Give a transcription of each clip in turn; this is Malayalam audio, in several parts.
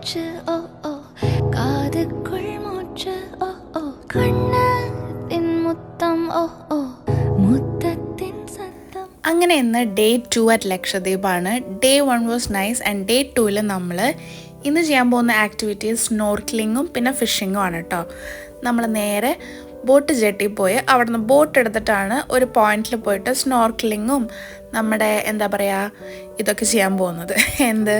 மூச்சு ஓ ஓ காதுக்குள் மூச்சு ஓ ஓ കണ്ണത്തിൻ മുത്തം ഓ ഓ മുത്തത്തിൻ സത്തം അങ്ങനെ ഇന്ന് day two at ലക്ഷദ്വീപാണ് day one was nice and day ടുവിൽ നമ്മൾ ഇന്ന് ചെയ്യാൻ പോകുന്ന ആക്ടിവിറ്റീസ് സ്നോർക്ലിങ്ങും പിന്നെ ഫിഷിങ്ങും ആണ് കേട്ടോ നമ്മൾ നേരെ ബോട്ട് ജെട്ടി പോയി. അവിടുന്ന് ബോട്ട് എടുത്തിട്ടാണ് ഒരു പോയിന്റിൽ പോയിട്ട് സ്നോർക്കിളിങ്ങും നമ്മുടെ എന്താ പറയുക ഇതൊക്കെ ചെയ്യാൻ പോകുന്നത്. എന്ത്?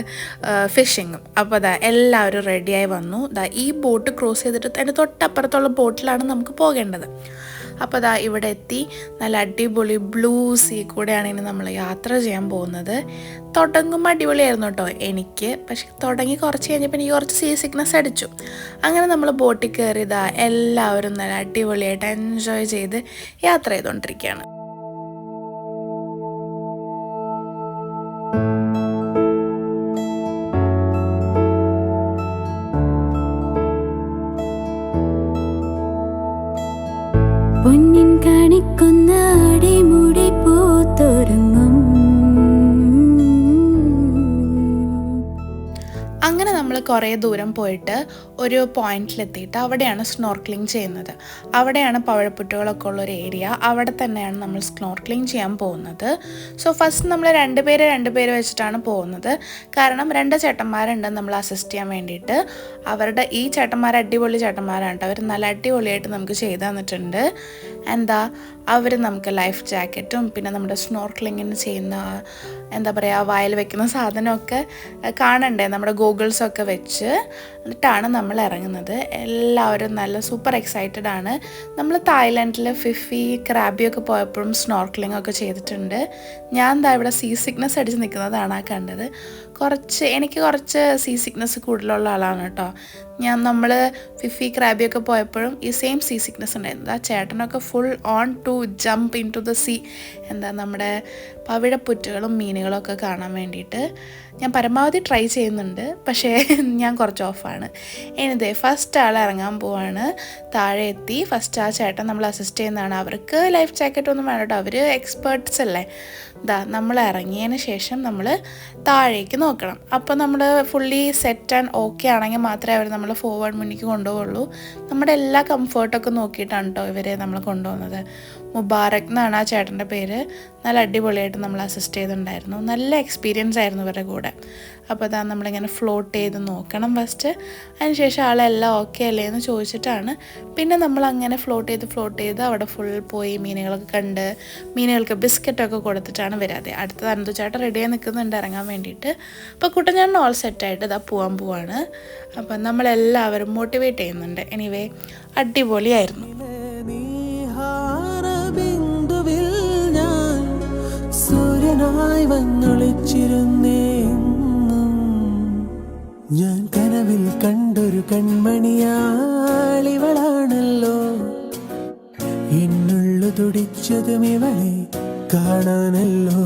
ഫിഷിങ്ങും. അപ്പോൾ അതാ എല്ലാവരും റെഡിയായി വന്നു. ദാ ഈ ബോട്ട് ക്രോസ് ചെയ്തിട്ട് അതിന്റെ തൊട്ടപ്പുറത്തുള്ള ബോട്ടിലാണ് നമുക്ക് പോകേണ്ടത്. അപ്പോൾ അതാ ഇവിടെ എത്തി. നല്ല അടിപൊളി ബ്ലൂ സീ കൂടെയാണ് ഇനി നമ്മൾ യാത്ര ചെയ്യാൻ പോകുന്നത്. തുടങ്ങുമ്പോൾ അടിപൊളിയായിരുന്നു കേട്ടോ എനിക്ക്. പക്ഷെ തുടങ്ങി കുറച്ച് കഴിഞ്ഞപ്പോൾ എനിക്ക് കുറച്ച് സീ സിക്നസ് അടിച്ചു. അങ്ങനെ നമ്മൾ ബോട്ടിൽ കയറിയതാ എല്ലാവരും നല്ല അടിപൊളിയായിട്ട് എൻജോയ് ചെയ്ത് യാത്ര ചെയ്തുകൊണ്ടിരിക്കുകയാണ്. കുറേ ദൂരം പോയിട്ട് ഒരു പോയിന്റിലെത്തിയിട്ട് അവിടെയാണ് സ്നോർക്ലിംഗ് ചെയ്യുന്നത്. അവിടെയാണ് പവഴപ്പുറ്റുകളൊക്കെ ഉള്ള ഒരു ഏരിയ. അവിടെ തന്നെയാണ് നമ്മൾ സ്നോർക്ലിംഗ് ചെയ്യാൻ പോകുന്നത്. സോ ഫസ്റ്റ് നമ്മൾ രണ്ട് പേര് രണ്ട് വെച്ചിട്ടാണ് പോകുന്നത്. കാരണം രണ്ട് ചേട്ടന്മാരുണ്ട് നമ്മൾ അസിസ്റ്റ് ചെയ്യാൻ വേണ്ടിയിട്ട്. അവരുടെ ഈ ചേട്ടന്മാർ അടിപൊളി ചേട്ടന്മാരാണ് അവർ നല്ല അടിപൊളിയായിട്ട് നമുക്ക് ചെയ്തു തന്നിട്ടുണ്ട്. എന്താ? അവർ നമുക്ക് ലൈഫ് ജാക്കറ്റും പിന്നെ നമ്മുടെ സ്നോർക്ലിങ്ങിന് ചെയ്യുന്ന എന്താ പറയുക വയൽ വെക്കുന്ന സാധനമൊക്കെ കാണണ്ടേ? നമ്മുടെ ഗൂഗിൾസൊക്കെ വെച്ച്. എന്നിട്ടാണ് നമ്മൾ ഇറങ്ങുന്നത്. എല്ലാവരും നല്ല സൂപ്പർ എക്സൈറ്റഡ് ആണ്. നമ്മൾ തായ്ലാൻഡിൽ ഫിഫി ക്രാബിയൊക്കെ പോയപ്പോഴും സ്നോർക്കിളിംഗ് ഒക്കെ ചെയ്തിട്ടുണ്ട്. ഞാൻ എന്താ ഇവിടെ സീ സിക്നസ് അടിച്ച് നിൽക്കുന്നതാണ് ആ കണ്ടത്. കുറച്ച് എനിക്ക് കുറച്ച് സീ സിക്നസ് കൂടുതലുള്ള ആളാണ് കേട്ടോ. ഞാൻ നമ്മൾ ഫിഫി ക്രാബിയൊക്കെ പോയപ്പോഴും ഈ സെയിം സീ സിക്നസ് ഉണ്ടായിരുന്നു. ആ ചേട്ടനൊക്കെ full on to jump into the sea എന്താ നമ്മുടെ പവിഴപ്പുറ്റുകളും മീനുകളും ഒക്കെ കാണാൻ വേണ്ടിയിട്ട്. ഞാൻ പരമാവധി ട്രൈ ചെയ്യുന്നുണ്ട്. പക്ഷേ ഞാൻ കുറച്ച് ഓഫാണ്. എനിതേ ഫസ്റ്റ് ആൾ ഇറങ്ങാൻ പോവാണ്. താഴെ എത്തി. ഫസ്റ്റ് ആ ചേട്ടൻ നമ്മൾ അസിസ്റ്റ് ചെയ്യുന്നതാണ്. അവർക്ക് ലൈഫ് ജാക്കറ്റ് ഒന്നും വേണ്ട കേട്ടോ. അവർ എക്സ്പേർട്സ് അല്ലേ? ദാ നമ്മൾ ഇറങ്ങിയതിന് ശേഷം നമ്മൾ താഴേക്ക് നോക്കണം. അപ്പോൾ നമ്മൾ ഫുള്ളി സെറ്റ് ആൻഡ് ഓക്കെ ആണെങ്കിൽ മാത്രമേ അവർ നമ്മൾ ഫോർവേഡ് മുന്നിക്ക് കൊണ്ടുപോകുള്ളൂ നമ്മുടെ എല്ലാ കംഫർട്ടൊക്കെ നോക്കിയിട്ടാണ് കേട്ടോ ഇവരെ നമ്മൾ കൊണ്ടുപോകുന്നത്. മുബാറക് എന്നാണ് ആ ചേട്ടന്റെ പേര്. നല്ല അടിപൊളിയായിട്ട് നമ്മൾ അസിസ്റ്റ് ചെയ്തിട്ടുണ്ടായിരുന്നു. നല്ല എക്സ്പീരിയൻസ് ആയിരുന്നു ഇവരുടെ കൂടെ. അപ്പോൾ അതാ നമ്മളിങ്ങനെ ഫ്ലോട്ട് ചെയ്ത് നോക്കണം ഫസ്റ്റ് അതിനുശേഷം ആളെല്ലാം ഓക്കെ അല്ലേ? എന്ന് ചോദിച്ചിട്ടാണ്. പിന്നെ നമ്മൾ അങ്ങനെ ഫ്ലോട്ട് ചെയ്ത് ഫ്ലോട്ട് ചെയ്ത് അവിടെ ഫുൾ പോയി മീനുകളൊക്കെ കണ്ട് മീനുകൾക്ക് ബിസ്ക്കറ്റൊക്കെ കൊടുത്തിട്ടാണ് വരാതെ. അടുത്ത അനന്തു ചേട്ടൻ റെഡിയായി നിൽക്കുന്നുണ്ട് ഇറങ്ങാൻ വേണ്ടിയിട്ട്. അപ്പോൾ കുട്ടൻ ഓൾ സെറ്റായിട്ട് ഇതാ പോകാൻ പോവാണ്. അപ്പം നമ്മളെല്ലാവരും മോട്ടിവേറ്റ് ചെയ്യുന്നുണ്ട്. എനിവേ അടിപൊളിയായിരുന്നു. സൂര്യനായി. ഞാൻ കനവിൽ കണ്ടൊരു കൺമണിയാളിവളാണല്ലോ. എന്നുള്ളു തുടിച്ചതും ഇവളെ കാണാനല്ലോ.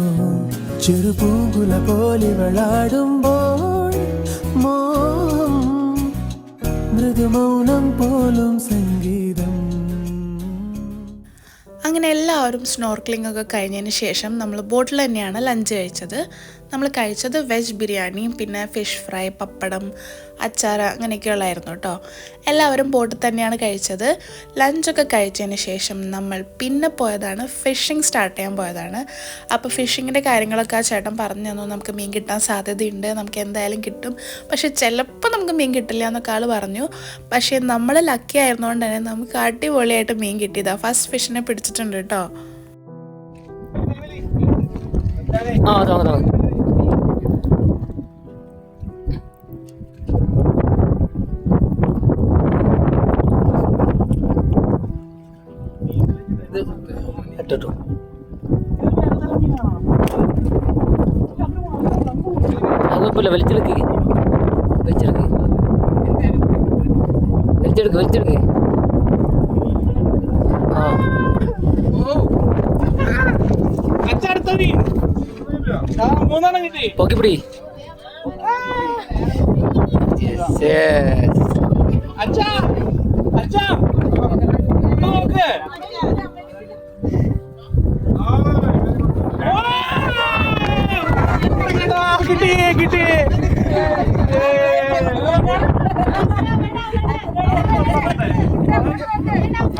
ചെറുപൂങ്കുല പോലിവളാടുമ്പോൾ മോഹം മൃദുമൗനം പോലും സംഗീതം. അങ്ങനെ എല്ലാവരും സ്നോർക്ലിംഗ് ഒക്കെ കഴിഞ്ഞതിന് ശേഷം നമ്മൾ ബോട്ടിൽ തന്നെയാണ് ലഞ്ച് കഴിച്ചത്. നമ്മൾ കഴിച്ചത് വെജ് ബിരിയാണി പിന്നെ ഫിഷ് ഫ്രൈ പപ്പടം അച്ചാർ അങ്ങനെയൊക്കെയുള്ളായിരുന്നു കേട്ടോ. എല്ലാവരും ബോട്ടിൽ തന്നെയാണ് കഴിച്ചത്. ലഞ്ചൊക്കെ കഴിച്ചതിന് ശേഷം നമ്മൾ പിന്നെ പോയതാണ് ഫിഷിംഗ് സ്റ്റാർട്ട് ചെയ്യാൻ പോയതാണ്. അപ്പോൾ ഫിഷിങ്ങിന്റെ കാര്യങ്ങളൊക്കെ ആ ചേട്ടൻ പറഞ്ഞു തന്നു. നമുക്ക് മീൻ കിട്ടാൻ സാധ്യതയുണ്ട് നമുക്ക് എന്തായാലും കിട്ടും. പക്ഷേ ചിലപ്പോൾ നമുക്ക് മീൻ കിട്ടില്ല എന്നൊക്കെ ആൾ പറഞ്ഞു. പക്ഷേ നമ്മൾ ലക്കി ആയിരുന്നുകൊണ്ട് തന്നെ നമുക്ക് അടിപൊളിയായിട്ട് മീൻ കിട്ടിയതാണ് ഫസ്റ്റ് ഫിഷിനെ പിടിച്ചിട്ടുണ്ട് കേട്ടോ. ആ അതാണ് അതാണ് ഇട്ടിട്ടു. കുഴപ്പമില്ല വലിച്ചെടുക്ക്. വലിച്ചെടുക്ക്. വലിച്ചെടുക്ക് വലിച്ചെടുക്ക്. ആ. പൊക്കിപ്പിടി. Yes, yes. കിട്ടി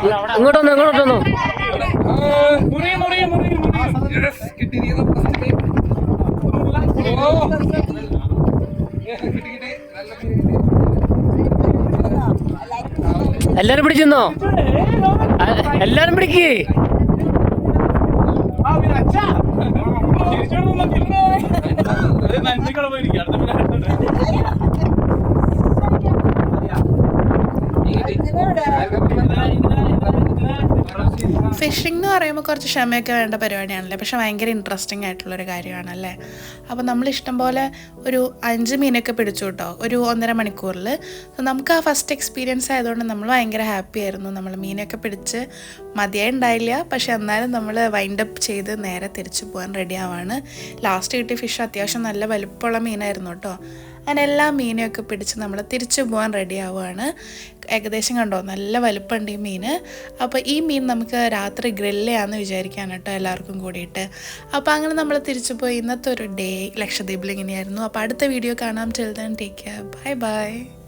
ഇങ്ങോട്ട് വന്നു എല്ലാരും പിടിച്ചെന്നോ എല്ലാരും പിടിക്ക്. ഫിഷിംഗ് എന്ന് പറയുമ്പോൾ കുറച്ച് ക്ഷമയൊക്കെ വേണ്ട പരിപാടിയാണല്ലേ? പക്ഷെ ഭയങ്കര ഇൻട്രസ്റ്റിംഗ് ആയിട്ടുള്ളൊരു കാര്യമാണല്ലേ? അപ്പോൾ നമ്മൾ ഇഷ്ടം പോലെ ഒരു അഞ്ച് മീനൊക്കെ പിടിച്ചു കേട്ടോ ഒരു ഒന്നര മണിക്കൂറിൽ നമുക്ക് ആ ഫസ്റ്റ് എക്സ്പീരിയൻസ് ആയതുകൊണ്ട് നമ്മൾ ഭയങ്കര ഹാപ്പി ആയിരുന്നു. നമ്മൾ മീനൊക്കെ പിടിച്ച് മതിയായി ഉണ്ടായില്ല. പക്ഷെ എന്നാലും നമ്മൾ വൈൻഡ് അപ്പ് ചെയ്ത് നേരെ തിരിച്ചു പോകാൻ റെഡി ആവാണ്. ലാസ്റ്റ് കിട്ടിയ ഫിഷ് അത്യാവശ്യം നല്ല വലുപ്പമുള്ള മീനായിരുന്നു കേട്ടോ അങ്ങനെ എല്ലാ മീനെയൊക്കെ പിടിച്ച് നമ്മൾ തിരിച്ചു പോകാൻ റെഡി ആവുകയാണ് ഏകദേശം കണ്ടോ? നല്ല വലുപ്പമുണ്ട് ഈ മീൻ അപ്പോൾ ഈ മീൻ നമുക്ക് രാത്രി ഗ്രില്ല് ചെയ്യാമെന്ന് വിചാരിക്കാൻ കേട്ടോ എല്ലാവർക്കും കൂടിയിട്ട്. അപ്പോൾ അങ്ങനെ നമ്മൾ തിരിച്ചു പോയി ഇന്നത്തെ ഒരു ഡേ ലക്ഷദ്വീപിൽ ഇങ്ങനെയായിരുന്നു. അപ്പോൾ അടുത്ത വീഡിയോ കാണാം. ചെലുതാൻ ടേക്ക് കെയർ ബൈ ബൈ